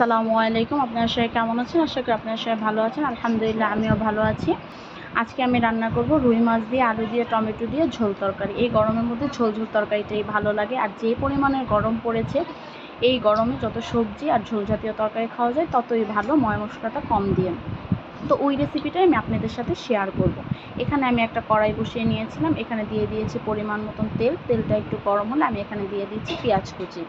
আসসালামু আলাইকুম। আপনার সবাই কেমন আছেন? আশা করি আপনার সবাই ভালো আছেন। আলহামদুলিল্লাহ, আমিও ভালো আছি। আজকে আমি রান্না করব রুই মাছ দিয়ে, আলু দিয়ে, টমেটো দিয়ে ঝোল তরকারি। এই গরমের মধ্যে ঝোল ঝোল তরকারিটাই ভালো লাগে। আর যে পরিমাণের গরম পড়েছে, এই গরমে যত সবজি আর ঝোল জাতীয় তরকারি খাওয়া যায়, ততই ভালো। ময় মশলাটা কম দিয়ে। তো ওই রেসিপিটাই আমি আপনাদের সাথে শেয়ার করব। এখানে আমি একটা কড়াই বসিয়ে নিয়েছিলাম। এখানে দিয়ে দিয়েছি পরিমাণ মতন তেল। তেলটা একটু গরম হলে আমি এখানে দিয়ে দিচ্ছি পেঁয়াজ কুচি।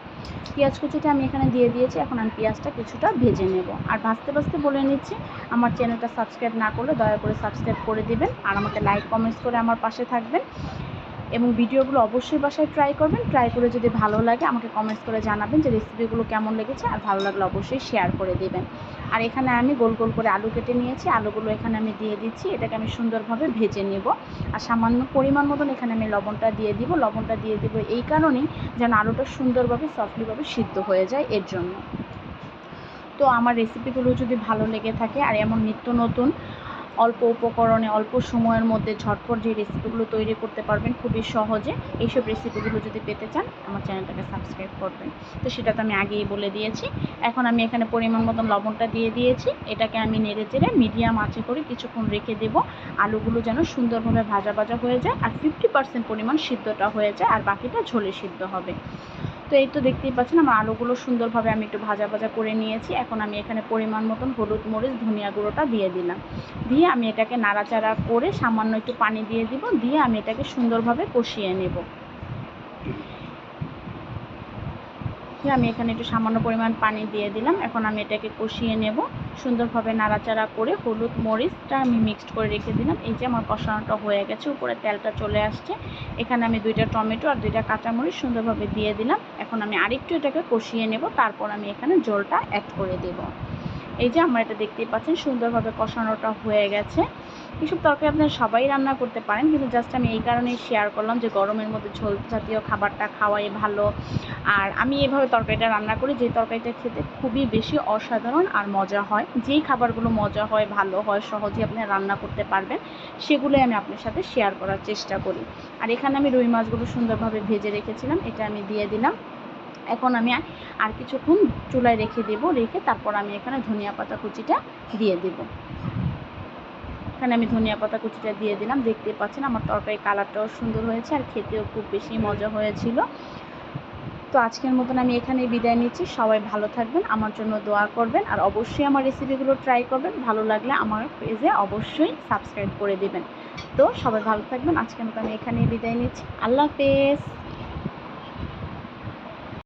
পেঁয়াজ কুচিটা আমি এখানে দিয়ে দিয়েছি। এখন আমি পেঁয়াজটা কিছুটা ভেজে নেব। আর ভাজতে ভাজতে বলে নিচ্ছি, আমার চ্যানেলটা সাবস্ক্রাইব না করলে দয়া করে সাবস্ক্রাইব করে দিবেন আর আমাকে লাইক, কমেন্টস করে আমার পাশে থাকবেন। এবং ভিডিওগুলো অবশ্যই বাসায় ট্রাই করবেন। ট্রাই করে যদি ভালো লাগে আমাকে কমেন্টস করে জানাবেন যে রেসিপিগুলো কেমন লেগেছে। আর ভালো লাগলে অবশ্যই শেয়ার করে দেবেন। আর এখানে আমি গোল গোল করে আলু কেটে নিয়েছি। আলুগুলো এখানে আমি দিয়ে দিচ্ছি। এটাকে আমি সুন্দরভাবে ভেজে নেব। আর সামান্য পরিমাণ মতন এখানে আমি লবণটা দিয়ে দিব। লবণটা দিয়ে দিব এই কারণেই যেন আলুটা সুন্দরভাবে, সফটলিভাবে সিদ্ধ হয়ে যায় এর জন্য। তো আমার রেসিপিগুলো যদি ভালো লেগে থাকে আর এমন নিত্য নতুন অল্প উপকরণে, অল্প সময়ের মধ্যে ঝটপট যে রেসিপিগুলো তৈরি করতে পারবেন, খুবই সহজে এইসব রেসিপিগুলো যদি পেতে চান, আমার চ্যানেলটাকে সাবস্ক্রাইব করবেন। তো সেটা তো আমি আগেই বলে দিয়েছি। এখন আমি এখানে পরিমাণ মতন লবণটা দিয়ে দিয়েছি। এটাকে আমি নেড়ে চেড়ে মিডিয়াম আঁচে করে কিছুক্ষণ রেখে দেব। আলুগুলো যেন সুন্দরভাবে ভাজা ভাজা হয়ে যায় আর ফিফটি পার্সেন্ট পরিমাণ সিদ্ধটা হয়ে যায় আর বাকিটা ঝোলে সিদ্ধ হবে। তো এই তো দেখতেই পাচ্ছেন, আমার আলুগুলো সুন্দরভাবে আমি একটু ভাজা ভাজা করে নিয়েছি। এখন আমি এখানে পরিমাণ মতন হলুদ মরিচ, ধনিয়া গুঁড়োটা দিয়ে দিলাম। দিয়ে আমি এটাকে নাড়াচাড়া করে সামান্য একটু পানি দিয়ে দিব। দিয়ে আমি এটাকে সুন্দরভাবে কষিয়ে নেব। আমি এখানে একটু সামান্য পরিমাণ পানি দিয়ে দিলাম। এখন আমি এটাকে কষিয়ে নেব। সুন্দরভাবে নাড়াচাড়া করে হলুদ মরিচটা আমি মিক্সড করে রেখে দিলাম। এই যে আমার কষানোটা হয়ে গেছে, উপরে তেলটা চলে আসছে। এখানে আমি দুইটা টমেটো আর দুইটা কাঁচামরিচ সুন্দরভাবে দিয়ে দিলাম। এখন আমি আরেকটু এটাকে কষিয়ে নেব, তারপর আমি এখানে জলটা অ্যাড করে দেব। এই যে আমার এটা দেখতেই পাচ্ছেন, সুন্দরভাবে কষানোটা হয়ে গেছে। এসব তরকারি আপনারা সবাই রান্না করতে পারেন, কিন্তু জাস্ট আমি এই কারণেই শেয়ার করলাম যে গরমের মধ্যে ঝোল জাতীয় খাবারটা খাওয়াই ভালো। আর আমি এভাবে তরকারিটা রান্না করি, যে তরকারিটা খেতে খুবই বেশি অসাধারণ আর মজা হয়। যেই খাবারগুলো মজা হয়, ভালো হয় সহজে আপনি রান্না করতে পারবেন সেগুলোই আমি আপনার সাথে শেয়ার করার চেষ্টা করি। আর এখানে আমি রুই মাছগুলো সুন্দরভাবে ভেজে রেখেছিলাম, এটা আমি দিয়ে দিলাম। এখন আমি আর কিছুক্ষণ চুলায় রেখে দেব, রেখে তারপর আমি এখানে ধনিয়া পাতা কুচিটা দিয়ে দেব। এখানে আমি ধনিয়া পাতা কুচিটা দিয়ে দিলাম। দেখতে পাচ্ছেন আমার তরকারি কালারটাও সুন্দর হয়েছে আর খেতেও খুব বেশি মজা হয়েছিল। তো আজকের মতন আমি এখানেই বিদায় নিচ্ছি। সবাই ভালো থাকবেন, আমার জন্য দোয়া করবেন আর অবশ্যই আমার রেসিপিগুলো ট্রাই করবেন। ভালো লাগলে আমার পেজে অবশ্যই সাবস্ক্রাইব করে দেবেন। তো সবাই ভালো থাকবেন, আজকের মতো আমি এখানেই বিদায় নিচ্ছি। আল্লাহ হাফেজ।